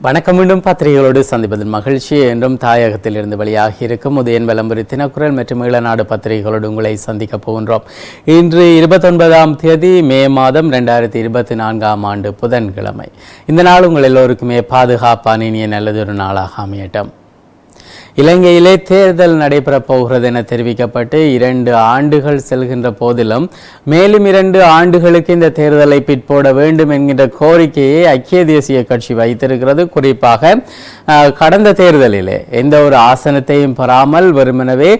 வணக்கம் மீண்டும் பத்திரிகைகளோடு சந்திப்பதன் மகிழ்ச்சி. என்றும் தாயகத்தில் இருந்து வெளியாகி இருக்கும் உதயன் விளம்பரி தினக்குரல் மற்றும் ஈழநாடு பத்திரிகைகளோடு உங்களை சந்திக்க போகின்றோம். இன்று இருபத்தொன்பதாம் தேதி மே மாதம் ரெண்டாயிரத்தி இருபத்தி நான்காம் ஆண்டு புதன்கிழமை. இந்த நாள் உங்கள் எல்லோருக்குமே பாதுகாப்பான இனிய நல்லதொரு நாளாக அமையட்டும். இலங்கையிலே தேர்தல் நடைபெற போகிறது என தெரிவிக்கப்பட்டு இரண்டு ஆண்டுகள் செல்கின்ற போதிலும் மேலும் இரண்டு ஆண்டுகளுக்கு இந்த தேர்தலை பிற்போட வேண்டும் என்கின்ற கோரிக்கையை ஐக்கிய தேசிய கட்சி வைத்திருக்கிறது. குறிப்பாக கடந்த தேர்தலிலே எந்த ஒரு ஆசனத்தையும் பெறாமல் வெறுமனவே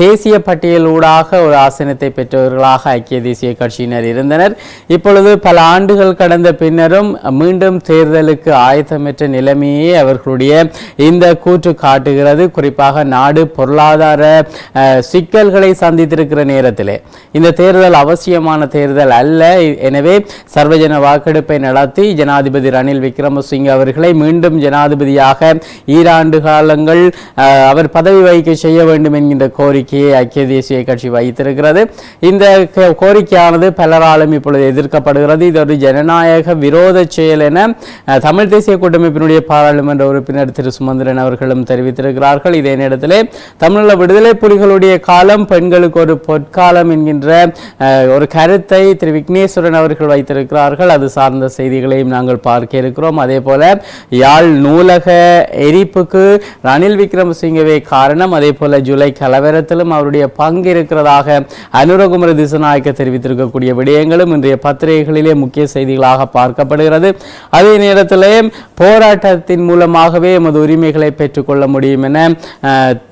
தேசிய பட்டியலூடாக ஒரு ஆசனத்தை பெற்றவர்களாக ஐக்கிய தேசிய கட்சியினர் இருந்தனர். இப்பொழுது பல ஆண்டுகள் கடந்த பின்னரும் மீண்டும் தேர்தலுக்கு ஆயத்தமற்ற நிலைமையே அவர்களுடைய இந்த கூற்று காட்டுகிறது. குறிப்பாக நாடு பொருளாதார சிக்கல்களை சந்தித்திருக்கிற நேரத்திலே. இந்த தேர்தல் அவசியமான தேர்தல் அல்ல. எனவே சர்வஜன வாக்கெடுப்பை நடத்தி ஜனாதிபதி ரணில் விக்ரமசிங்க அவர்களை மீண்டும் ஜனாதிபதியாக ஈராண்டு காலங்கள் அவர் பதவி வகிக்க செய்ய வேண்டும் என்கின்ற கோரிக்கையை ஐக்கிய தேசிய கட்சி வைத்திருக்கிறது. இந்த கோரிக்கையானது பலராலும் இப்பொழுது எதிர்க்கப்படுகிறது. இது ஒரு ஜனநாயக விரோத செயல் என தமிழ் தேசிய கூட்டமைப்பினுடைய பாராளுமன்ற உறுப்பினர் திரு சுமந்திரன் அவர்களும் தெரிவித்திருக்கிறார்கள். இதே நேரத்திலே தமிழீழ விடுதலை புலிகளுடைய காலம் பெண்களுக்கு ஒரு பொற்காலம் என்கின்ற ஒரு கருத்தை திரு விக்னேஸ்வரன் அவர்கள் வைத்திருக்கிறார்கள். அது சார்ந்த செய்திகளையும் நாங்கள் பார்க்க இருக்கிறோம். அதே போல யாழ் நூலக எரிப்புக்கு ரணில் விக்ரமசிங்கவே காரணம். அதே போல ஜூலை கலவரத்திலும் அவருடைய பங்கு இருக்கிறதாக அனுரகுமர திசநாயக்க தெரிவித்திருக்கக்கூடிய விடயங்களும் இன்றைய பத்திரிகைகளிலே முக்கிய செய்திகளாக பார்க்கப்படுகிறது. அதே நேரத்தில் போராட்டத்தின் மூலமாகவே எமது உரிமைகளை பெற்றுக்கொள்ள முடியும் என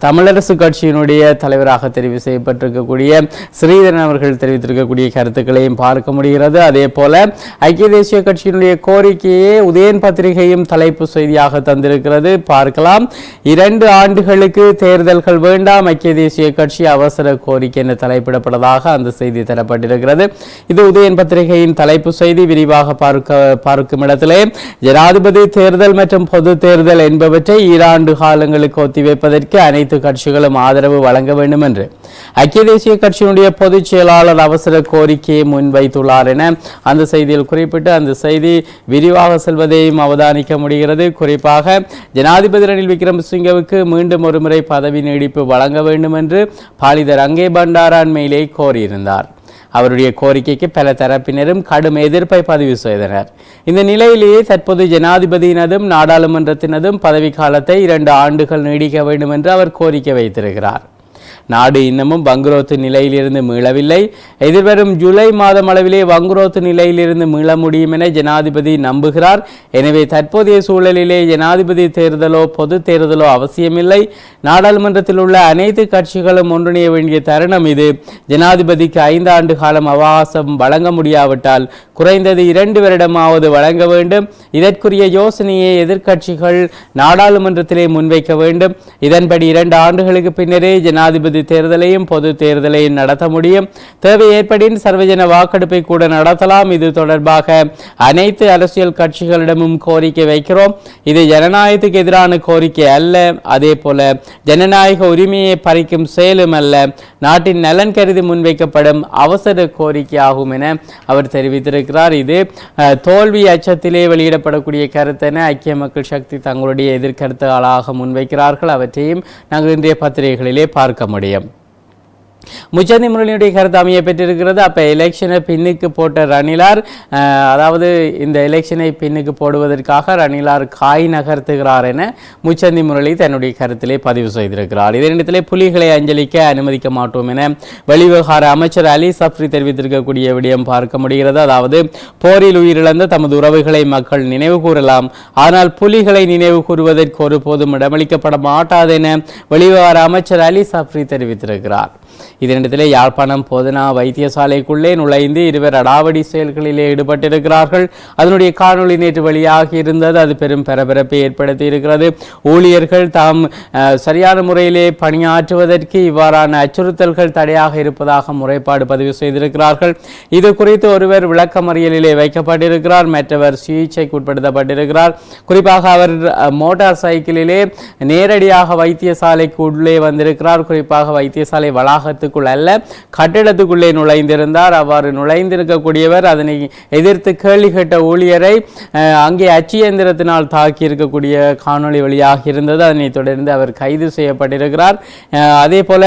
தமிழரசு கட்சியினுடைய தலைவராக தெரிவு செய்யப்பட்டிருக்கக்கூடிய ஸ்ரீதரன் அவர்கள் தெரிவித்திருக்கக்கூடிய கருத்துக்களையும் பார்க்க முடிகிறது. அதே போல ஐக்கிய தேசிய கட்சியினுடைய கோரிக்கையே உதயன் பத்திரிகையும் தலைப்பு செய்தியாக தந்திருக்கிறது. பார்க்கலாம். இரண்டு ஆண்டுகளுக்கு தேர்தல்கள் வேண்டாம். ஐக்கிய தேசிய கட்சி அவசர கோரிக்கை என தலைப்பிடப்பட்டதாக அந்த செய்தி தரப்பட்டிருக்கிறது. இது உதயன் பத்திரிகையின் தலைப்பு செய்தி. விரிவாக பார்க்க பார்க்கும் இடத்திலே ஜனாதிபதி தேர்தல் மற்றும் பொது தேர்தல் என்பவற்றை ஈராண்டு காலங்களுக்கு ஒத்திவைப்பதற்கு அனைத்து கட்சிகளும் ஆதரவு வழங்க வேண்டும் என்று ஐக்கிய தேசிய கட்சியினுடைய பொதுச் செயலாளர் அவசர கோரிக்கையை முன்வைத்துள்ளார் என அந்த செய்தியில் குறிப்பிட்டு அந்த செய்தி விரிவாக செல்வதையும் அவதானிக்க முடிகிறது. குறிப்பாக ஜனாதிபதி ரணில் விக்ரமசிங்கவுக்கு மீண்டும் ஒருமுறை பதவி நீடிப்பு வழங்க வேண்டும் என்று பாலித ரங்கே பண்டாரான் மேலே கோரியிருந்தார். அவருடைய கோரிக்கைக்கு பல தரப்பினரும் கடும் எதிர்ப்பை பதிவு செய்தனர். இந்த நிலையிலேயே தற்போது ஜனாதிபதியினதும் நாடாளுமன்றத்தினதும் பதவிக்காலத்தை இரண்டு ஆண்டுகள் நீடிக்க வேண்டும் என்று அவர் கோரிக்கை வைத்திருக்கிறார். நாடு இன்னமும் பங்குரோத்து நிலையிலிருந்து மீளவில்லை. எதிர்வரும் ஜூலை மாதம் அளவிலே பங்குரோத்து நிலையிலிருந்து மீள முடியும் என ஜனாதிபதி நம்புகிறார். எனவே தற்போதைய சூழலிலே ஜனாதிபதி தேர்தலோ பொது தேர்தலோ அவசியமில்லை. நாடாளுமன்றத்தில் உள்ள அனைத்து கட்சிகளும் ஒன்றிணைய வேண்டிய தருணம் இது. ஜனாதிபதிக்கு ஐந்து ஆண்டு காலம் அவகாசம் வழங்க முடியாவிட்டால் குறைந்தது இரண்டு வருடமாவது வழங்க வேண்டும். இதற்குரிய யோசனையை எதிர்க்கட்சிகள் நாடாளுமன்றத்திலே முன்வைக்க வேண்டும். இதன்படி இரண்டு ஆண்டுகளுக்கு பின்னரே ஜனாதிபதி தேர்தலையும் பொது தேர்தலையும் நடத்த முடியும். தேவை ஏற்படின் சர்வஜன வாக்கெடுப்பை கூட நடத்தலாம். இது தொடர்பாக அனைத்து அரசியல் கட்சிகளிடமும் கோரிக்கை வைக்கிறோம். இது ஜனநாயகத்துக்கு எதிரான கோரிக்கை அல்ல. அதே போல ஜனநாயக உரிமையை பறிக்கும் செயலும் அல்ல. நாட்டின் நலன் கருதி முன்வைக்கப்படும் அவசர கோரிக்கையாகும் என அவர் தெரிவித்திருக்கிறார். இது தோல்வி அச்சத்திலே வெளியிடப்படக்கூடிய கருத்தென ஐக்கிய மக்கள் சக்தி தங்களுடைய எதிர்கருத்துகளாக முன்வைக்கிறார்கள். அவற்றையும் நாங்கள் இன்றைய பத்திரிகைகளிலே பார்க்க முடியும். முச்சந்தி முரளியுடைய கருத்து அமைய பெற்றிருக்கிறது. அப்போ எலெக்ஷனை பின்னுக்கு போட்ட ரணிலார் அதாவது இந்த எலெக்ஷனை பின்னுக்கு போடுவதற்காக ரணிலார் காய் நகர்த்துகிறார் என முச்சந்தி முரளி தன்னுடைய கருத்திலே பதிவு செய்திருக்கிறார். இதே நேரத்திலே புலிகளை அஞ்சலிக்க அனுமதிக்க மாட்டோம் என வெளிவிவகார அமைச்சர் அலி சப்ரி தெரிவித்திருக்கக்கூடிய விடயம் பார்க்க முடிகிறது. அதாவது போரில் உயிரிழந்த தமது உறவுகளை மக்கள் நினைவு கூறலாம். ஆனால் புலிகளை நினைவு கூறுவதற்கு ஒருபோதும் இடமளிக்கப்பட மாட்டாது என வெளிவிவகார அமைச்சர் அலி சப்ரி தெரிவித்திருக்கிறார். இதனிடத்திலே யாழ்ப்பாணம் போதனா வைத்தியசாலைக்குள்ளே நுழைந்து இருவர் அடாவடி செயல்களிலே ஈடுபட்டிருக்கிறார்கள். அதனுடைய காணொளி நேற்று வெளியாகி இருந்தது. அது பெரும் பரபரப்பை ஏற்படுத்தி இருக்கிறது. ஊழியர்கள் தாம் சரியான முறையிலே பணியாற்றுவதற்கு இவ்வாறான அச்சுறுத்தல்கள் தடையாக இருப்பதாக முறைப்பாடு பதிவு செய்திருக்கிறார்கள். இது குறித்து ஒருவர் விளக்கமறியலிலே வைக்கப்பட்டிருக்கிறார். மற்றவர் சிகிச்சைக்கு உட்படுத்தப்பட்டிருக்கிறார். குறிப்பாக அவர் மோட்டார் சைக்கிளிலே நேரடியாக வைத்தியசாலைக்கு உள்ளே வந்திருக்கிறார். குறிப்பாக வைத்தியசாலை வளாகத்தில் வளாகத்துக்குள் அல்ல கட்டிடத்துக்குள்ளே நுழைந்திருந்தார். அவ்வாறு நுழைந்திருக்கக்கூடியவர் அதனை எதிர்த்து கேள்வி கேட்ட ஊழியரை அங்கே அச்சியந்திரத்தினால் தாக்கி இருக்கக்கூடிய காணொளி வழியாக இருந்தது. அதனை தொடர்ந்து அவர் கைது செய்யப்பட்டிருக்கிறார். அதே போல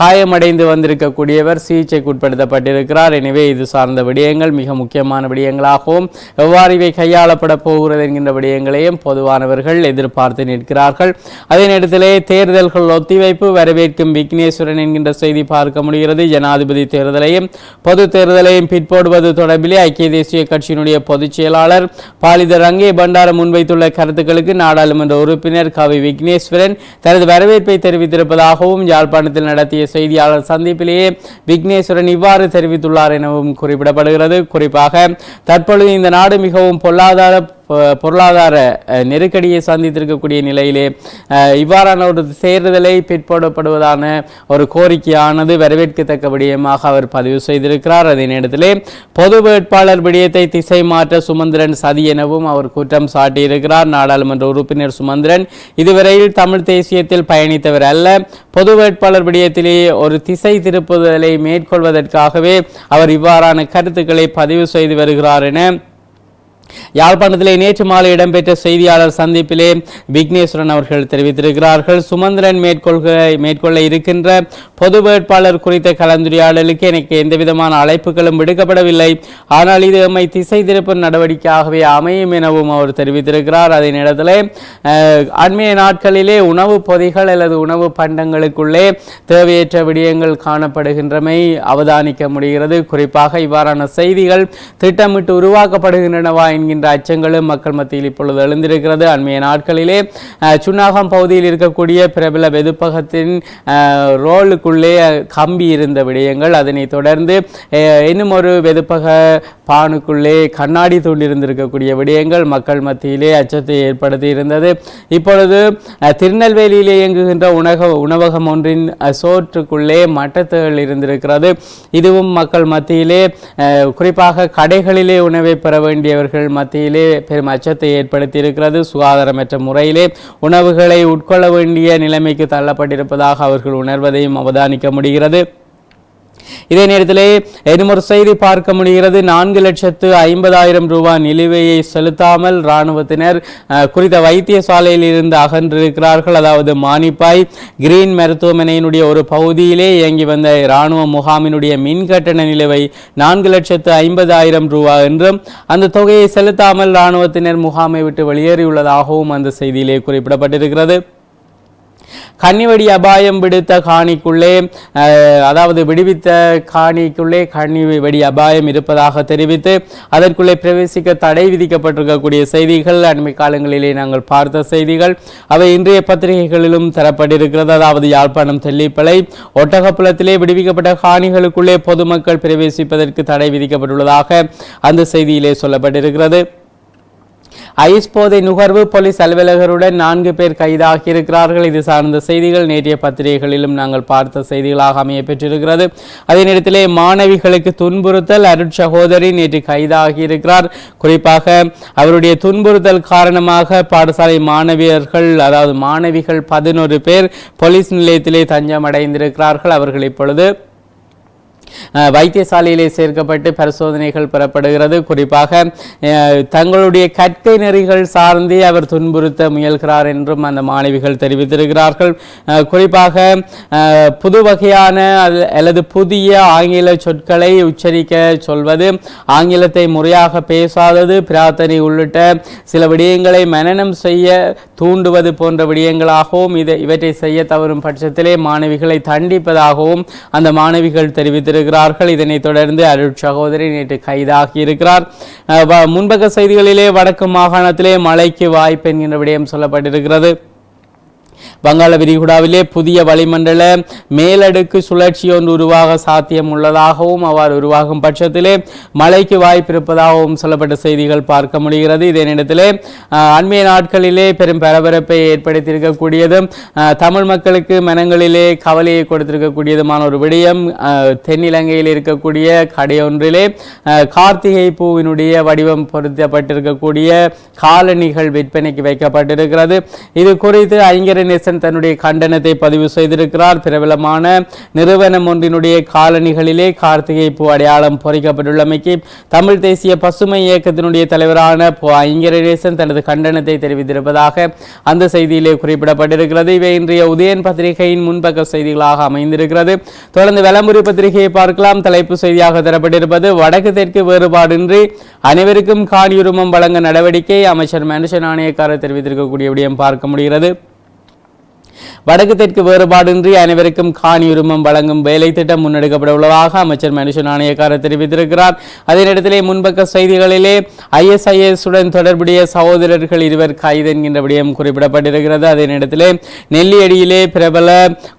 காயமடைந்து வந்திருக்கக்கூடியவர் சிகிச்சைக்கு உட்படுத்தப்பட்டிருக்கிறார். எனவே இது சார்ந்த விடயங்கள் மிக முக்கியமான விடயங்களாகவும் எவ்வாறு இவை கையாளப்பட போகிறது என்கின்ற விடயங்களையும் பொதுவானவர்கள் எதிர்பார்த்து நிற்கிறார்கள். அதே நேரத்திலே தேர்தல்கள் ஒத்திவைப்பு வரவேற்கும் விக்னேஸ்வரன் என்கின்ற செய்தி பார்க்க முடிகிறது. ஜனாதிபதி தேர்தலையும் பொது தேர்தலையும் பிற்போடுவது தொடர்பிலே ஐக்கிய தேசிய கட்சியினுடைய பொதுச் செயலாளர் பாலித ரங்கே பண்டார முன்வைத்துள்ள கருத்துக்களுக்கு நாடாளுமன்ற உறுப்பினர் கவி விக்னேஸ்வரன் தனது வரவேற்பை தெரிவித்திருப்பதாகவும் யாழ்ப்பாணத்தில் நடத்திய செய்தியாளர் சந்திப்பிலேயே விக்னேஸ்வரன் இவ்வாறு தெரிவித்துள்ளார் எனவும் குறிப்பிடப்படுகிறது. குறிப்பாக தற்பொழுது இந்த நாடு மிகவும் பொருளாதார பொருளாதார நெருக்கடியை சந்தித்திருக்கக்கூடிய நிலையிலே இவ்வாறான ஒரு தேர்தலை பிற்படப்படுவதான ஒரு கோரிக்கையானது வரவேற்கத்தக்க விடயமாக அவர் பதிவு செய்திருக்கிறார். அதே நேரத்திலே பொது வேட்பாளர் விடயத்தை திசை மாற்ற சுமந்திரன் சதி எனவும் அவர் குற்றம் சாட்டியிருக்கிறார். நாடாளுமன்ற உறுப்பினர் சுமந்திரன் இதுவரையில் தமிழ் தேசியத்தில் பயணித்தவர் அல்ல. பொது வேட்பாளர் விடயத்திலே ஒரு திசை திருப்புதலை மேற்கொள்வதற்காகவே அவர் இவ்வாறான கருத்துக்களை பதிவு செய்து வருகிறார் என யாழ்ப்பாணத்திலே நேற்று மாலை இடம்பெற்ற செய்தியாளர் சந்திப்பிலே விக்னேஸ்வரன் அவர்கள் தெரிவித்திருக்கிறார்கள். சுமந்திரன் மேற்கொள்க மேற்கொள்ள இருக்கின்ற பொது வேட்பாளர் குறித்த கலந்துரையாடலுக்கு எனக்கு எந்தவிதமான அழைப்புகளும் விடுக்கப்படவில்லை. ஆனால் இது எம்மை திசை திருப்பும் நடவடிக்கையாகவே அமையும் எனவும் அவர் தெரிவித்திருக்கிறார். அதே நேரத்தில் அண்மைய நாட்களிலே உணவுப் பொதிகள் அல்லது உணவு பண்டங்களுக்குள்ளே தேவையற்ற விடயங்கள் காணப்படுகின்றமை அவதானிக்க முடிகிறது. குறிப்பாக இவ்வாறான செய்திகள் திட்டமிட்டு உருவாக்கப்படுகின்றனவா என்கின்ற அச்சங்களும் மக்கள் மத்தியில் இப்பொழுது எழுந்திருக்கிறது. அண்மைய நாட்களிலே சுன்னாகம் பகுதியில் இருக்கக்கூடிய பிரபல வெதுப்பகத்தின் ரோலுக்குள்ளே கம்பி இருந்த விடயங்கள் அதனைத் தொடர்ந்து இன்னும் ஒரு வெதுப்பக பானுக்குள்ளே கண்ணாடி தூண்டிருந்திருக்கக்கூடிய விடயங்கள் மக்கள் மத்தியிலே அச்சத்தை ஏற்படுத்தி இருந்தது. இப்பொழுது திருநெல்வேலியிலே இயங்குகின்ற உணக உணவகம் ஒன்றின் சோற்றுக்குள்ளே மட்டத்துகள் இருந்திருக்கிறது. இதுவும் மக்கள் மத்தியிலே குறிப்பாக கடைகளிலே உணவை பெற வேண்டியவர்கள் மத்தியிலே பெரும் அச்சத்தை ஏற்படுத்தி இருக்கிறது சுகாதாரமற்ற முறையிலே உணவுகளை உட்கொள்ள வேண்டிய நிலைமைக்கு தள்ளப்பட்டிருப்பதாக அவர்கள் உணர்வதையும் அவதானிக்க முடிகிறது. இதே நேரத்தில் இன்னும் ஒரு செய்தி பார்க்க முடிகிறது. நான்கு லட்சத்து ஐம்பதாயிரம் ரூபாய் நிலுவையை செலுத்தாமல் இராணுவத்தினர் குறித்த வைத்தியசாலையில் இருந்து அகன்றிருக்கிறார்கள். அதாவது மானிப்பாய் கிரீன் மருத்துவமனையினுடைய ஒரு பகுதியிலே இயங்கி வந்த இராணுவ முகாமினுடைய மின் கட்டண நிலுவை நான்கு லட்சத்து ஐம்பதாயிரம் ரூபாய் என்றும் அந்த தொகையை செலுத்தாமல் இராணுவத்தினர் முகாமை விட்டு வெளியேறியுள்ளதாகவும் அந்த செய்தியிலே குறிப்பிடப்பட்டிருக்கிறது. கன்னிவெடி அபாயம் விடுத்த காணிக்குள்ளே அதாவது விடுவித்த காணிக்குள்ளே கன்னி வெடி அபாயம் இருப்பதாக தெரிவித்து அதற்குள்ளே பிரவேசிக்க தடை விதிக்கப்பட்டிருக்கக்கூடிய செய்திகள் அண்மை காலங்களிலே நாங்கள் பார்த்த செய்திகள் அவை இன்றைய பத்திரிகைகளிலும் தரப்பட்டிருக்கிறது. அதாவது யாழ்ப்பாணம் தெல்லிப்பளை ஒட்டகப்புலத்திலே விடுவிக்கப்பட்ட காணிகளுக்குள்ளே பொதுமக்கள் பிரவேசிப்பதற்கு தடை விதிக்கப்பட்டுள்ளதாக அந்த செய்தியிலே சொல்லப்பட்டிருக்கிறது. ஐஸ் போதை நுகர்வு போலீஸ் அலுவலகருடன் நான்கு பேர் கைதாகி இருக்கிறார்கள் இது சார்ந்த செய்திகள் நேற்றைய பத்திரிகைகளிலும் நாங்கள் பார்த்த செய்திகளாக அமைய பெற்றிருக்கிறது அதே நேரத்திலே மாணவிகளுக்கு துன்புறுத்தல் அருட்சகோதரி நேற்று கைதாகி இருக்கிறார் குறிப்பாக அவருடைய துன்புறுத்தல் காரணமாக பாடசாலை மாணவியர்கள் அதாவது மாணவிகள் பதினோரு பேர் போலீஸ் நிலையத்திலே தஞ்சம் அடைந்திருக்கிறார்கள் அவர்கள் இப்பொழுது வைத்தியசாலையிலே சேர்க்கப்பட்டு பரிசோதனைகள் பெறப்படுகிறது. குறிப்பாக தங்களுடைய கற்கை நெறிகள் சார்ந்தே அவர் துன்புறுத்த முயல்கிறார் என்றும் அந்த மாணவிகள் தெரிவித்திருக்கிறார்கள். குறிப்பாக புது வகையான அல்லது புதிய ஆங்கில சொற்களை உச்சரிக்க சொல்வது ஆங்கிலத்தை முறையாக பேசாதது பிரார்த்தனை உள்ளிட்ட சில விடயங்களை மனனம் செய்ய தூண்டுவது போன்ற விடயங்களாகவும் இதை இவற்றை செய்ய தவறும் பட்சத்திலே மாணவிகளை தண்டிப்பதாகவும் அந்த மாணவிகள் இருக்கிறார்கள் இதனைத் தொடர்ந்து அருட் சகோதரி நேற்று கைதாகி இருக்கிறார். முன்பக்க செய்திகளிலே வடக்கு மாகாணத்திலே மழைக்கு வாய்ப்பு என்கின்ற விடயம் சொல்லப்பட்டிருக்கிறது. வங்காள விரிகுடாவிலே புதிய வளிமண்டல மேலடுக்கு சுழற்சி ஒன்று உருவாக சாத்தியம் உள்ளதாகவும் அவ்வாறு உருவாகும் பட்சத்திலே மழைக்கு வாய்ப்பு இருப்பதாகவும் சொல்லப்பட்ட செய்திகள் பார்க்க முடிகிறது. இதே நேரத்திலே அண்மைய நாட்களிலே பெரும் பரபரப்பை ஏற்படுத்தியிருக்கக்கூடியதும் தமிழ் மக்களுக்கு மனங்களிலே கவலையை கொடுத்திருக்கக்கூடியதுமான ஒரு விடயம் தென்னிலங்கையில் இருக்கக்கூடிய கடையொன்றிலே கார்த்திகை பூவினுடைய வடிவம் பொருத்தப்பட்டிருக்கக்கூடிய காலணிகள் விற்பனைக்கு வைக்கப்பட்டிருக்கிறது. இது குறித்து ஐங்கரன் ஐங்கரநேசன் தன்னுடைய கண்டனத்தை பதிவு செய்திருக்கிறார். பிரபலமான நிறுவனம் ஒன்றினுடைய காலணிகளிலே கார்த்திகை பூ அடையாளம் பொறிக்கப்பட்டுள்ளமைக்கு தமிழ் தேசிய பசுமை இயக்கத்தினுடைய தலைவரான பொ ஐங்கரநேசன் தனது கண்டனத்தை தெரிவித்திருப்பதாக அந்த செய்தியிலே குறிப்பிடப்பட்டிருக்கிறது. இவை இன்றைய உதயன் பத்திரிகையின் முன்பக்க செய்திகளாக அமைந்திருக்கிறது. தொடர்ந்து விளம்பரி பத்திரிகையை பார்க்கலாம். தலைப்பு செய்தியாக தரப்பட்டிருப்பது வடக்கு தெற்கு வேறுபாடின்றி அனைவருக்கும் காணியுரிமம் வழங்க நடவடிக்கை அமைச்சர் மனுஷன் ஆணையக்காரர் தெரிவித்திருக்கக்கூடிய விடயம் பார்க்க முடிகிறது. வடக்கு தெற்கு வேறுபாடின்றி அனைவருக்கும் காணி உரிமம் வழங்கும் வேலை திட்டம் முன்னெடுக்கப்பட உள்ளதாக அமைச்சர் மனுஷன் ஆணையக்காரர் தெரிவித்திருக்கிறார். அதே நேரத்திலே முன்பக்க செய்திகளிலே ஐஎஸ்ஐஎஸ் உடன் தொடர்புடைய சகோதரர்கள் இருவர் கைது என்கின்ற விடயம் குறிப்பிடப்பட்டிருக்கிறது. அதே நேரத்திலே நெல்லியடியிலே பிரபல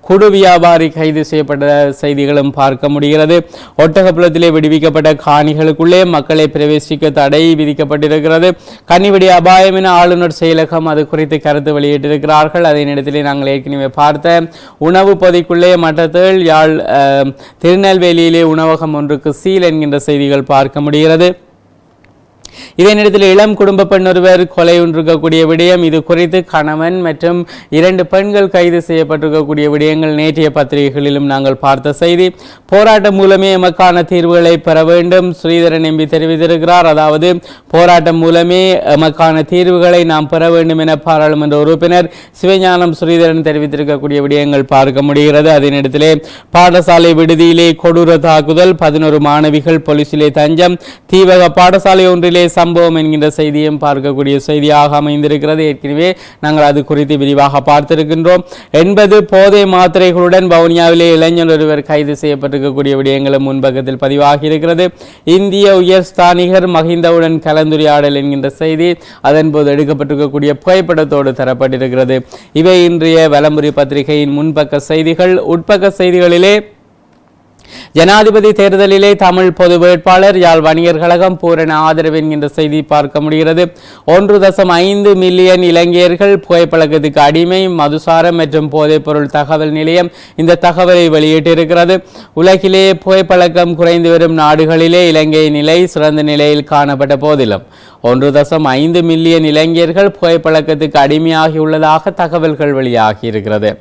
குடு வியாபாரி கைது செய்யப்பட்ட செய்திகளும் பார்க்க முடிகிறது. ஒட்டகப்புலத்திலே விடுவிக்கப்பட்ட காணிகளுக்குள்ளே மக்களை பிரவேசிக்க தடை விதிக்கப்பட்டிருக்கிறது. கனிவெடி அபாயம் என ஆளுநர் செயலகம் அது குறித்து கருத்து வெளியிட்டிருக்கிறார்கள். அதே நேரத்திலே நாங்கள் ஏற்கனவே பார்த்த உணவு பொதிக்குள்ளே மட்டத்தில் யாழ் திருநெல்வேலியிலே உணவகம் ஒன்றுக்கு சீல் என்கின்ற செய்திகள் பார்க்க முடிகிறது. இதே நேரத்தில் இளம் குடும்ப பெண் ஒருவர் கொலை ஒன்றிருக்கக்கூடிய விடயம் இது குறித்து கணவன் மற்றும் இரண்டு பெண்கள் கைது செய்யப்பட்டிருக்கக்கூடிய விடயங்கள் நேற்றைய பத்திரிகைகளிலும் நாங்கள் பார்த்த செய்தி. போராட்டம் மூலமே எமக்கான தீர்வுகளை பெற வேண்டும். ஸ்ரீதரன் எம்பி தெரிவித்திருக்கிறார். அதாவது போராட்டம் மூலமே எமக்கான தீர்வுகளை நாம் பெற வேண்டும் என பாராளுமன்ற உறுப்பினர் சிவஞானம் ஸ்ரீதரன் தெரிவித்திருக்கக்கூடிய விடயங்கள் பார்க்க முடிகிறது. அதே நேரத்திலே பாடசாலை விடுதியிலே கொடூர தாக்குதல் பதினோரு மாணவிகள் போலீசிலே தஞ்சம் தீவக பாடசாலை ஒன்றிலே சம்பவம் என்கின்ற செய்தியும் பார்க்கக்கூடிய செய்தியாக அமைந்திருக்கிறது. ஏற்கனவே நாங்கள் அது குறித்து விரிவாக பார்த்திருக்கின்றோம். எண்பது போதை மாத்திரைகளுடன் வவுனியாவிலே இளைஞர் ஒருவர் கைது செய்யப்பட்டிருக்கக்கூடிய விடயங்களும் முன்பக்கத்தில் பதிவாகி இருக்கிறது இந்திய உயர் ஸ்தானிகர் மஹிந்தவுடன் கலந்துரையாடல் என்கின்ற செய்தி அதன்போது எடுக்கப்பட்டிருக்கக்கூடிய புகைப்படத்தோடு தரப்பட்டிருக்கிறது. இவை இன்றைய வலம்புரி பத்திரிகையின் முன்பக்க செய்திகள். உட்பக்க செய்திகளிலே ஜனாதிபதி தேர்தலிலே தமிழ் பொது வேட்பாளர் யாழ் வணிகர் கழகம் பூரண ஆதரவு என்கின்ற செய்தி பார்க்க முடிகிறது. ஒன்று தசம் ஐந்து மில்லியன் இளைஞர்கள் புகைப்பழக்கத்துக்கு அடிமை மதுசாரம் மற்றும் போதைப்பொருள் தகவல் நிலையம் இந்த தகவலை வெளியிட்டிருக்கிறது. உலகிலே புகைப்பழக்கம் குறைந்து வரும் நாடுகளிலே இலங்கை நிலை சிறந்த நிலையில் காணப்பட்ட போதிலும். ஒன்று தசம் ஐந்து மில்லியன் இளைஞர்கள் புகைப்பழக்கத்துக்கு அடிமையாகியுள்ளதாக தகவல்கள் வெளியாகியிருக்கிறது.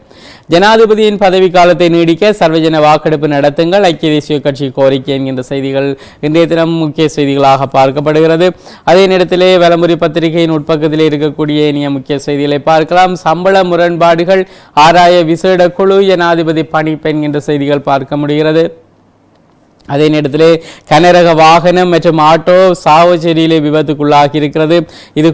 ஜனாதிபதியின் பதவி காலத்தை நீடிக்க சர்வஜன வாக்கெடுப்பு நடத்துங்கள். ஐக்கிய தேசிய கட்சி கோரிக்கை என்கின்ற செய்திகள் இன்றைய தினம் முக்கிய செய்திகளாக பார்க்கப்படுகிறது. அதே நேரத்திலே வலமுறை பத்திரிகையின் உட்பக்கத்திலே இருக்கக்கூடிய இனிய முக்கிய செய்திகளை பார்க்கலாம். சம்பள முரண்பாடுகள் ஆராய விசேட குழு ஜனாதிபதி பணிப்பெண் என்ற செய்திகள் பார்க்க முடிகிறது. அதே நேரத்தில் கனரக வாகனம் மற்றும் ஆட்டோ சாவச்சேரியிலே விபத்துக்குள்ளாகி இருக்கிறது. இது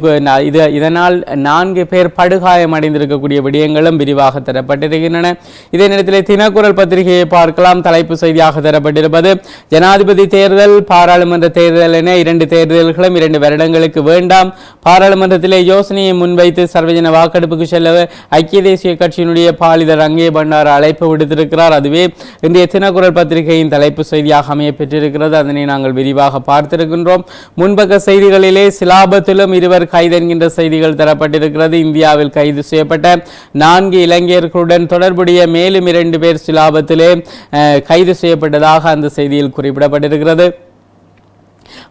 இது இதனால் நான்கு பேர் படுகாயம் அடைந்திருக்கக்கூடிய விடயங்களும் விரிவாக தரப்பட்டிருக்கின்றன. இதே நேரத்தில் தினக்குரல் பத்திரிகையை பார்க்கலாம். தலைப்பு செய்தியாக தரப்பட்டிருப்பது ஜனாதிபதி தேர்தல் பாராளுமன்ற தேர்தல் என இரண்டு தேர்தல்களும் இரண்டு வருடங்களுக்கு வேண்டாம். பாராளுமன்றத்திலே யோசனையை முன்வைத்து சர்வஜன வாக்கெடுப்புக்கு செல்ல ஐக்கிய தேசிய கட்சியினுடைய பாலிதர் அங்கே பண்டார் அழைப்பு விடுத்திருக்கிறார். அதுவே இன்றைய தினக்குரல் பத்திரிகையின் தலைப்பு செய்தியாக அமைய பெற்றிருக்கிறது. அதனை நாங்கள் விரிவாக பார்த்திருக்கின்றோம். முன்பக்க செய்திகளிலே சிலாபத்திலும் இருவர் கைது என்கின்ற செய்திகள் தரப்பட்டிருக்கிறது. இந்தியாவில் கைது செய்யப்பட்ட நான்கு இளைஞர்களுடன் தொடர்புடைய மேலும் இரண்டு பேர் சிலாபத்திலே கைது செய்யப்பட்டதாக அந்த செய்தியில் குறிப்பிடப்பட்டிருக்கிறது.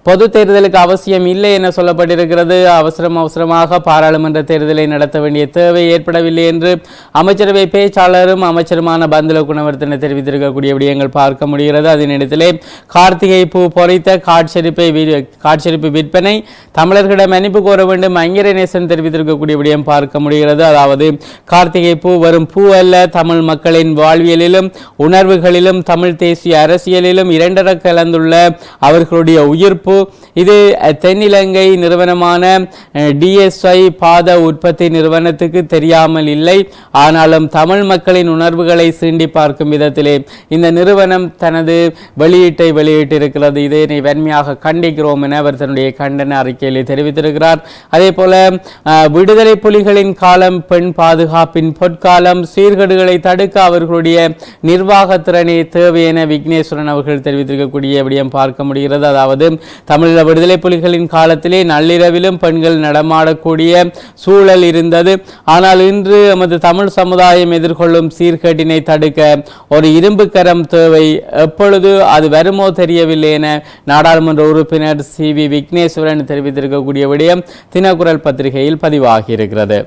பொது தேர்தலுக்கு அவசியம் இல்லை என சொல்லப்பட்டிருக்கிறது. அவசரம் அவசரமாக பாராளுமன்ற தேர்தலை நடத்த வேண்டிய தேவை ஏற்படவில்லை என்று அமைச்சரவை பேச்சாளரும் அமைச்சருமான பந்துல குணவர்த்தனை தெரிவித்திருக்கக்கூடிய விடயங்கள் பார்க்க முடிகிறது. அதன் இடத்திலே கார்த்திகை பூ பொறித்த காட்சரிப்பை வி- விற்பனை தமிழர்களிடம் மன்னிப்பு கோர வேண்டும் அங்கிரநேசன் தெரிவித்திருக்கக்கூடிய விடயம் பார்க்க முடிகிறது. அதாவது கார்த்திகை பூ வரும் பூ அல்ல தமிழ் மக்களின் வாழ்வியலிலும் உணர்வுகளிலும் தமிழ் தேசிய அரசியலிலும் இரண்டர கலந்துள்ள அவர்களுடைய உயிர்ப்பு அமைப்பு இது தென்னிலங்கை நிறுவனமான டிஎஸ்ஐ பாத உற்பத்தி நிறுவனத்துக்கு தெரியாமல் இல்லை. ஆனாலும் தமிழ் மக்களின் உணர்வுகளை சீண்டி பார்க்கும் விதத்திலே இந்த நிறுவனம் தனது வெளியீட்டை வெளியிட்டிருக்கிறது. இதனை வன்மையாக கண்டிக்கிறோம் என அவர் தன்னுடைய கண்டன அறிக்கையில் தெரிவித்திருக்கிறார். அதே போல விடுதலை புலிகளின் காலம் பெண் பாதுகாப்பின் பொற்காலம் சீர்கேடுகளை தடுக்க அவர்களுடைய நிர்வாக திறனே தேவை என விக்னேஸ்வரன் அவர்கள் தெரிவித்திருக்கக்கூடிய விடயம் பார்க்க முடிகிறது. அதாவது தமிழீழ விடுதலை புலிகளின் காலத்திலே நள்ளிரவிலும் பெண்கள் நடமாடக்கூடிய சூழல் இருந்தது. ஆனால் இன்று எமது தமிழ் சமுதாயம் எதிர்கொள்ளும் சீர்கேட்டினை தடுக்க ஒரு இரும்பு கரம் தேவை. எப்பொழுது அது வருமோ தெரியவில்லை என நாடாளுமன்ற உறுப்பினர் சி வி விக்னேஸ்வரன் தெரிவித்திருக்கக்கூடிய விடயம் தினக்குரல் பத்திரிகையில் பதிவாகியிருக்கிறது.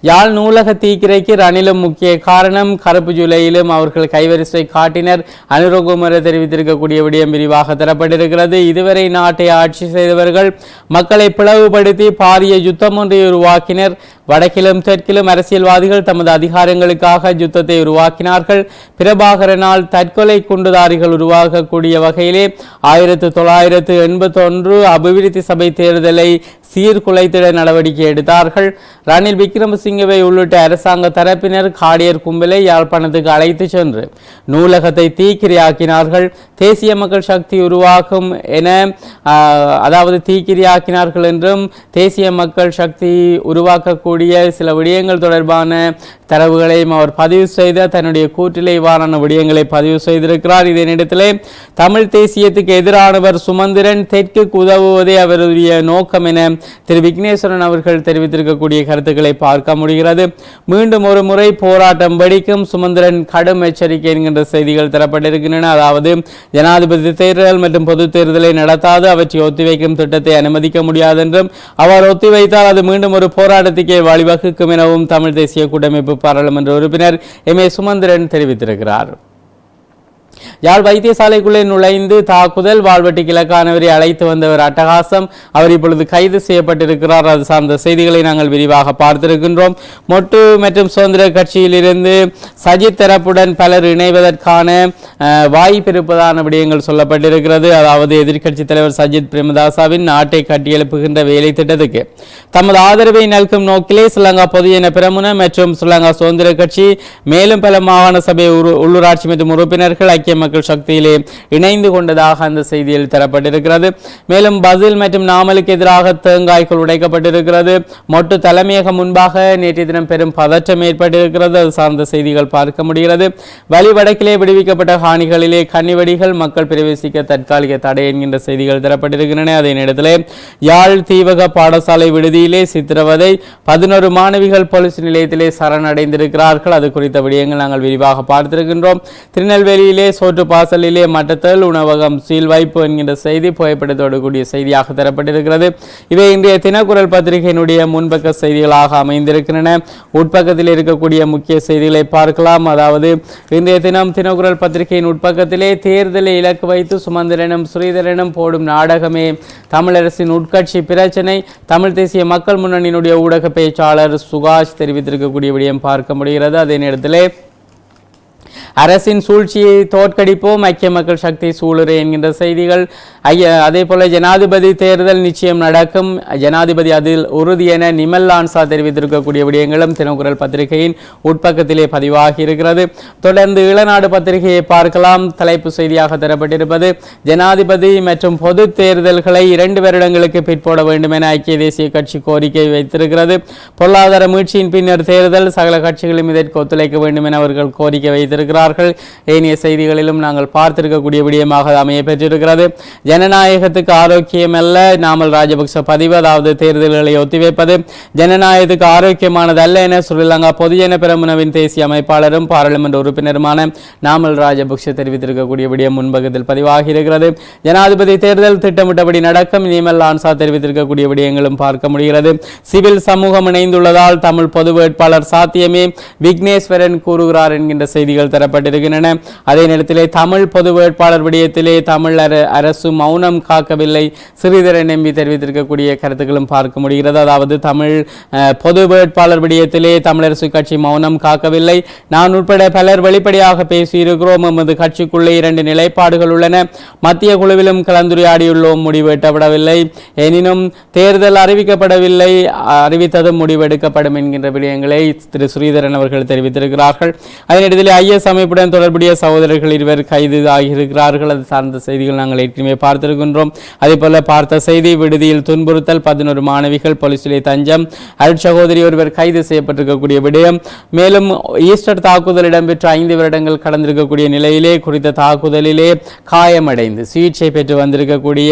யாழ் நூலக தீக்கிரைக்கு ரணிலும் முக்கிய காரணம் கருப்பு ஜூலையிலும் அவர்கள் கைவரிசை காட்டினர். அனுரகுமர தெரிவித்திருக்கக்கூடிய விடயம் விரிவாக தரப்பட்டிருக்கிறது. இதுவரை நாட்டை ஆட்சி செய்தவர்கள் மக்களை பிளவுபடுத்தி பாரிய யுத்தம் ஒன்றை உருவாக்கினர். வடக்கிலும் தெற்கிலும் அரசியல்வாதிகள் தமது அதிகாரங்களுக்காக யுத்தத்தை உருவாக்கினார்கள். பிரபாகரனால் தற்கொலை குண்டுதாரிகள் உருவாகக்கூடிய வகையிலே ஆயிரத்து தொள்ளாயிரத்து எண்பத்தொன்று அபிவிருத்தி சபை தேர்தலை சீர்குலைத்திட நடவடிக்கை எடுத்தார்கள். ரணில் விக்ரமசிங்கவை உள்ளிட்ட அரசாங்க தரப்பினர் காடியர் கும்பலை யாழ்ப்பாணத்துக்கு அழைத்து சென்று நூலகத்தை தீக்கிரையாக்கினார்கள். தேசிய மக்கள் சக்தி உருவாக்கும் என அதாவது தீக்கிரையாக்கினார்கள் என்றும் தேசிய மக்கள் சக்தி உருவாக்கக்கூடிய சில விடயங்கள் தொடர்பான தரவுகளையும் அவர் பதிவு செய்த தன்னுடைய கூற்றிலே இவ்வாறான விடயங்களை பதிவு செய்திருக்கிறார். இதே தமிழ் தேசியத்துக்கு எதிரானவர் சுமந்திரன் தெற்குக்கு உதவுவதே அவருடைய நோக்கம் என திரு விக்னேஸ்வரன் அவர்கள் தெரிவித்திருக்கக்கூடிய கருத்துக்களை பார்க்க முடிகிறது. மீண்டும் ஒரு முறை போராட்டம் வெடிக்கும் சுமந்திரன் கடும் எச்சரிக்கை என்கின்ற செய்திகள் தரப்பட்டிருக்கின்றன. அதாவது ஜனாதிபதி தேர்தல் மற்றும் பொது தேர்தலை நடத்தாது அவற்றை ஒத்திவைக்கும் திட்டத்தை அனுமதிக்க முடியாது என்றும் அவர் ஒத்திவைத்தால் அது மீண்டும் ஒரு போராட்டத்துக்கே வழிவகுக்கும் எனவும் தமிழ் தேசிய கூட்டமைப்பு பாராளுமன்ற உறுப்பினர் எம் ஏ சுமந்திரன் தெரிவித்திருக்கிறார். யாழ் வைத்தியசாலைக்குள்ளே நுழைந்து தாக்குதல் வாழ்வெட்டி கிழக்கானவரை அழைத்து வந்தவர் அட்டகாசம். அவர் இப்பொழுது கைது செய்யப்பட்டிருக்கிறார். அது சார்ந்த செய்திகளை நாங்கள் விரிவாக பார்த்திருக்கின்றோம். மொட்டு மற்றும் சுதந்திர கட்சியிலிருந்து சஜித் தரப்புடன் பலர் இணைவதற்கான வாய்ப்பிருப்பதான வாய்ப்பு இருப்பதான விடயங்கள் சொல்லப்பட்டிருக்கிறது. அதாவது எதிர்க்கட்சி தலைவர் சஜித் பிரேமதாசாவின் நாட்டை கட்டியெழுப்புகின்ற வேலை திட்டத்துக்கு. தமது ஆதரவை நல்கும் நோக்கிலே ஸ்ரீலங்கா பொதுஜன பிரமுன மற்றும் ஸ்ரீலங்கா சுதந்திர கட்சி மேலும் பல மாகாண சபை உள்ளூராட்சி மற்றும் உறுப்பினர்கள் ஐக்கிய மக்கள் சக்தியிலே இணைந்து கொண்டதாக அந்த செய்தியில் தரப்பட்டிருக்கிறது. மேலும் பசில் மற்றும் நாமலுக்கு எதிராக தேங்காய்கள் உடைக்கப்பட்டிருக்கிறது. மொட்டு தலைமையகம் முன்பாக நேற்றைய தினம் பெரும் பதற்றம் ஏற்பட்டிருக்கிறது. அது சார்ந்த செய்திகள் பார்க்க முடிகிறது. வழிவடக்கிலே விடுவிக்கப்பட்ட காணிகளிலே கன்னிவெடிகள் மக்கள் பிரவேசிக்க தற்காலிக தடை என்கின்ற செய்திகள் தரப்பட்டிருக்கின்றன. அதே நேரத்தில் யாழ் தீவக பாடசாலை விடுதியிலே சித்திரவதை பதினோரு மாணவிகள் போலீஸ் நிலையத்திலே சரணடைந்திருக்கிறார்கள். அது குறித்த விடயங்கள் நாங்கள் விரிவாக பார்த்திருக்கின்றோம். திருநெல்வேலியிலே சோற்று பாசலிலே மட்டத்தல் உணவகம் சீல் வைப்பு என்கின்ற செய்தி புகைப்படத்தோடு கூடிய செய்தியாக தரப்பட்டிருக்கிறது. இவை இன்றைய தினக்குரல் பத்திரிகையினுடைய முன்பக்க செய்திகளாக அமைந்திருக்கின்றன. உட்பக்கத்தில் இருக்கக்கூடிய முக்கிய செய்திகளை பார்க்கலாம். அதாவது இன்றைய தினம் தினக்குரல் பத்திரிகையின் உட்பக்கத்திலே தேர்தலை இலக்கு வைத்து சுமந்திரனும் ஸ்ரீதரனும் போடும் நாடகமே தமிழரசின் உட்கட்சி பிரச்சனை. தமிழ் தேசிய மக்கள் முன்னணியினுடைய ஊடக பேச்சாளர் சுகாஷ் தெரிவித்திருக்கக்கூடிய விடயம் பார்க்க முடிகிறது. அதே நேரத்தில் அரசின் சூழ்ச்சியை தோற்கடிப்போம் ஐக்கிய மக்கள் சக்தி சூளுரை என்கின்ற செய்திகள். ஐய அதே போல ஜனாதிபதி தேர்தல் நிச்சயம் நடக்கும். ஜனாதிபதி அதில் உறுதி என நிமல் லான்சா தெரிவித்திருக்கக்கூடிய விடயங்களும் தினக்குரல் பத்திரிகையின் உட்பக்கத்திலே பதிவாகி இருக்கிறது. தொடர்ந்து இளநாடு பத்திரிகையை பார்க்கலாம். தலைப்பு செய்தியாக தரப்பட்டிருப்பது ஜனாதிபதி மற்றும் பொது தேர்தல்களை இரண்டு வருடங்களுக்கு பிற்போட வேண்டும் என ஐக்கிய தேசிய கட்சி கோரிக்கை வைத்திருக்கிறது. பொருளாதார மீட்சியின் பின்னர் தேர்தல் சகல கட்சிகளும் இதற்கு ஒத்துழைக்க வேண்டும் என அவர்கள் கோரிக்கை வைத்திருக்கிறார் வைத்திருக்கிறார்கள் ஏனைய செய்திகளிலும் நாங்கள் பார்த்திருக்கக்கூடிய விடயமாக அமைய பெற்றிருக்கிறது. ஜனநாயகத்துக்கு ஆரோக்கியம் அல்ல நாமல் ராஜபக்ச பதிவு அதாவது தேர்தல்களை ஒத்திவைப்பது. ஜனநாயகத்துக்கு ஆரோக்கியமானது அல்ல என ஸ்ரீலங்கா பொதுஜன பெரமுனவின் தேசிய அமைப்பாளரும் பாராளுமன்ற உறுப்பினருமான நாமல் ராஜபக்ஷ தெரிவித்திருக்கக்கூடிய விடயம் முன்பகத்தில் பதிவாகி இருக்கிறது ஜனாதிபதி தேர்தல் திட்டமிட்டபடி நடக்கும். நிமல் ஆன்சா தெரிவித்திருக்கக்கூடிய விடயங்களும் பார்க்க முடிகிறது. சிவில் சமூகம் இணைந்துள்ளதால் தமிழ் பொது வேட்பாளர் சாத்தியமே விக்னேஸ்வரன் கூறுகிறார் என்கின்ற செய்திகள் தரப்பட்டு தரப்பட்டிருக்கின்றன அதே நேரத்திலே தமிழ் பொது வேட்பாளர் விடயத்திலே தமிழ் அரசு மௌனம் காக்கவில்லை. ஸ்ரீதரன் எம்பி தெரிவித்திருக்கக்கூடிய கருத்துக்களும் பார்க்க முடிகிறது. அதாவது தமிழ் பொது வேட்பாளர் விடயத்திலே தமிழரசு கட்சி மௌனம் காக்கவில்லை. நான் உட்பட பலர் வெளிப்படையாக பேசியிருக்கிறோம். எமது கட்சிக்குள்ளே இரண்டு நிலைப்பாடுகள் உள்ளன. மத்திய குழுவிலும் கலந்துரையாடியுள்ளோம். முடிவெட்டப்படவில்லை எனினும் தேர்தல் அறிவிக்கப்படவில்லை. அறிவித்ததும் முடிவெடுக்கப்படும் என்கின்ற விடயங்களை திரு. ஸ்ரீதரன் அவர்கள் தெரிவித்திருக்கிறார்கள். அதே நேரத்தில் ஐஎஸ் அமைப்புடன் தொடர்புடைய சகோதரர்கள் இருவர் கைது ஆகியிருக்கிறார்கள். அது சார்ந்த செய்திகள் நாங்கள் ஏற்கனவே பார்த்திருக்கின்றோம். அதே பார்த்த செய்தி விடுதியில் துன்புறுத்தல் பதினோரு மாணவிகள் போலீசிலே தஞ்சம். அருட்சகோதரி ஒருவர் கைது செய்யப்பட்டிருக்கக்கூடிய விடயம். மேலும் ஈஸ்டர் தாக்குதல் இடம்பெற்ற ஐந்து வருடங்கள் கடந்திருக்கக்கூடிய நிலையிலே குறித்த தாக்குதலிலே காயமடைந்து சிகிச்சை பெற்று வந்திருக்கக்கூடிய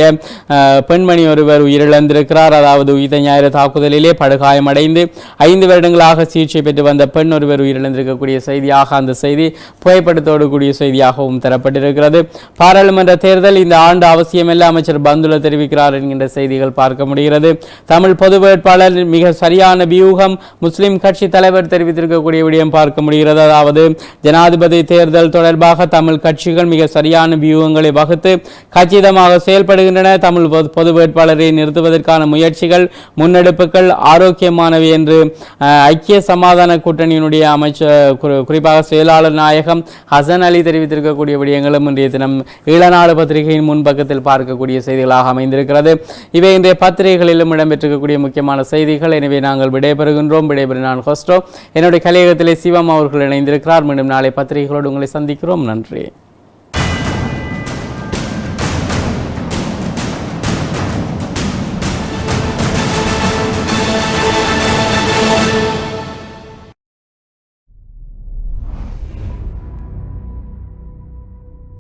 பெண்மணி ஒருவர் உயிரிழந்திருக்கிறார். அதாவது உயிர் ஞாயிறு தாக்குதலிலே படுகாயமடைந்து ஐந்து வருடங்களாக சிகிச்சை பெற்று வந்த பெண் ஒருவர் உயிரிழந்திருக்கக்கூடிய செய்தியாக அந்த செய்தி புகைப்படத்தோடு கூடிய செய்தியாகவும் தரப்பட்டிருக்கிறது. பாராளுமன்ற தேர்தல் இந்த ஆண்டு அவசர அவசியமில்லை அமைச்சர் பந்துல தெரிவிக்கிறார் என்கின்ற செய்திகள் பார்க்க முடிகிறது. தமிழ் பொது வேட்பாளர் மிக சரியான வியூகம் முஸ்லிம் கட்சி தலைவர் தெரிவித்திருக்கக்கூடிய விடயம் பார்க்க முடிகிறது. அதாவது ஜனாதிபதி தேர்தல் தொடர்பாக தமிழ் கட்சிகள் மிக சரியான வியூகங்களை வகுத்து கச்சிதமாக செயல்படுகின்றன. தமிழ் பொது- வேட்பாளரை நிறுத்துவதற்கான முயற்சிகள் முன்னெடுப்புகள் ஆரோக்கியமானவை என்று ஐக்கிய சமாதான கூட்டணியினுடைய அமைச்சர் குறிப்பாக செயலாளர் நாயகம் ஹசன் அலி தெரிவித்திருக்கக்கூடிய விடயங்களும் இன்றைய தினம் இளநாடு பத்திரிகையின் முன்பக்கத்தில் பார்க்கக்கூடிய செய்திகளாக அமைந்திருக்கிறது. இவை இன்றைய பத்திரிகைகளிலும் இடம்பெற்றிருக்கக்கூடிய முக்கியமான செய்திகள். எனவே நாங்கள் விடைபெறுகின்றோம். விடைபெறு நான் ஹோஸ்டோ. என்னுடைய கலையகத்திலே சிவம் அவர்கள் இணைந்திருக்கிறார். மீண்டும் நாளை பத்திரிகைகளோடு உங்களை சந்திக்கிறோம். நன்றி.